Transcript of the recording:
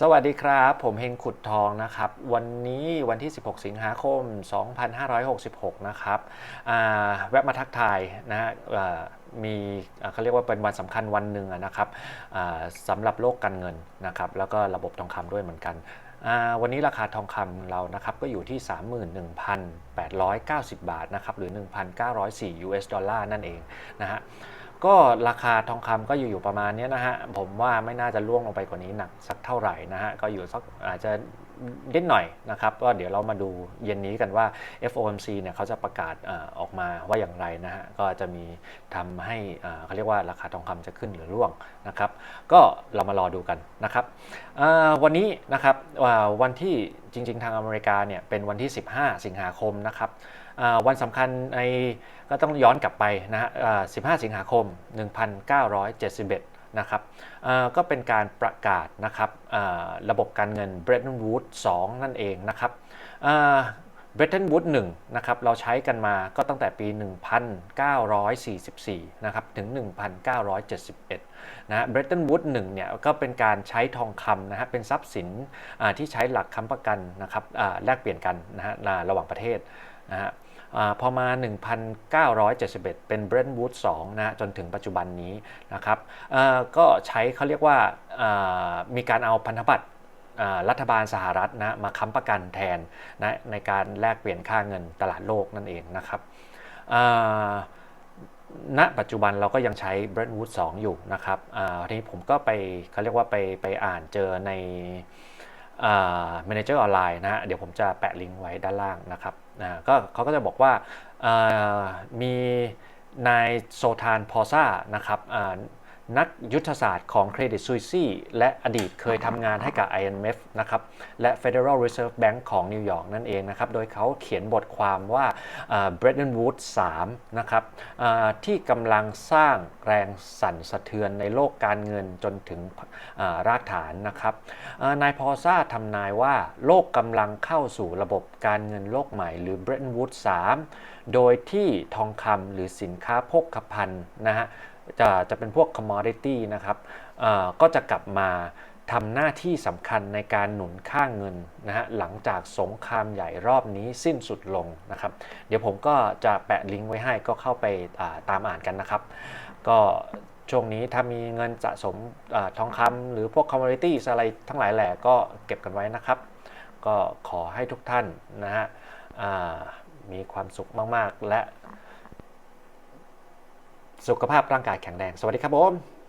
สวัสดีครับ ผมเฮงขุดทองนะครับ วันนี้วันที่ 16 สิงหาคม 2566 นะครับแวะมาทักทายนะฮะมีเขาเรียกว่าเป็นวันสำคัญวันหนึ่งนะครับสำหรับโลกการเงินนะครับ แล้วก็ระบบทองคำด้วยเหมือนกันวันนี้ราคาทองคำเรานะครับก็อยู่ที่ 31,890 บาทนะครับหรือ 1,904 US ดอลลาร์นั่นเองนะฮะ ก็ราคาทองคำก็อยู่อยู่ประมาณนี้นะฮะผมว่าไม่น่าจะล่วงลงไปกว่านี้หนักสักเท่าไหร่นะฮะก็อยู่สักอาจจะ นิดหน่อยนะครับก็เดี๋ยวเรามาดูเย็นนี้กันว่า FOMC เนี่ยเขาจะประกาศอออกมาว่าอย่างไรนะฮะก็จะมีทำให้เขาเรียกว่าราคาทองคำจะขึ้นหรือร่วงนะครับ ก็เรามารอดูกันนะครับวันนี้นะครับวันที่จริง ๆ ทางอเมริกาเนี่ยเป็นวันที่ 15 สิงหาคมนะครับวันสำคัญในก็ต้องย้อนกลับไปนะฮะ15 สิงหาคม 1971 นะครับก็เป็นการประกาศนะครับระบบการเงิน Bretton Woods 2 นั่นเองนะครับ Bretton Woods 1นะครับเราใช้กันมาก็ตั้งแต่ปี 1944นะครับถึง 1971นะฮะ Bretton Woods 1เนี่ยก็เป็นการใช้ทองคำนะฮะเป็นทรัพย์สินที่ใช้หลักค้ำประกันนะครับแลกเปลี่ยนกันนะฮะระหว่างประเทศนะฮะ พอมา 1,971 เป็น Bretton Woods 2นะฮะจนถึงปัจจุบันนี้นะครับก็ใช้เขาเรียกว่ามีการเอาพันธบัตรรัฐบาลสหรัฐนะมาค้ำประกันแทนนะในการแลกเปลี่ยนค่าเงินตลาดโลกนั่นเองนะครับณปัจจุบันเราก็ยังใช้ Brentwood 2 อยู่นะครับทีนี้ผมก็ไปเขาเรียกว่าไปไปอ่านเจอในอ่า Manager ออนไลน์นะฮะเดี๋ยวผมจะแปะลิงก์ไว้ด้านล่างนะครับ นะก็เขาก็จะบอกว่ามีนายโซทานพอซ่านะครับ นักยุทธศาสตร์ของ Credit Suisse และอดีตเคยทำงานให้กับ IMF นะครับและ Federal Reserve Bank ของนิวยอร์กนั่นเองนะครับ โดยเขาเขียนบทความว่า Bretton Woods 3นะครับที่กำลังสร้างแรงสั่นสะเทือนในโลกการเงินจนถึงารากฐานนะครับนายพอซ่าทำนายว่าโลกกำลังเข้าสู่ระบบการเงินโลกใหม่หรือ Bretton Woods 3โดยที่ทองคำหรือสินค้าโภคภัณฑ์นะฮะ จะจะเป็นพวก commodity นะครับก็จะกลับมาทำหน้าที่สำคัญในการหนุนค่าเงินนะฮะหลังจากสงครามใหญ่รอบนี้สิ้นสุดลงนะครับ เดี๋ยวผมก็จะแปะลิงก์ไว้ให้ก็เข้าไปาตามอ่านกันนะครับ ก็ช่วงนี้ถ้ามีเงินสะสมอทองคำหรือพวก commodities อะไรทั้งหลายแหล่ก็เก็บกันไว้นะครับ ก็ขอให้ทุกท่านนะฮะมีความสุขมาก ๆ และ สุขภาพร่างกายแข็งแรง สวัสดีครับผม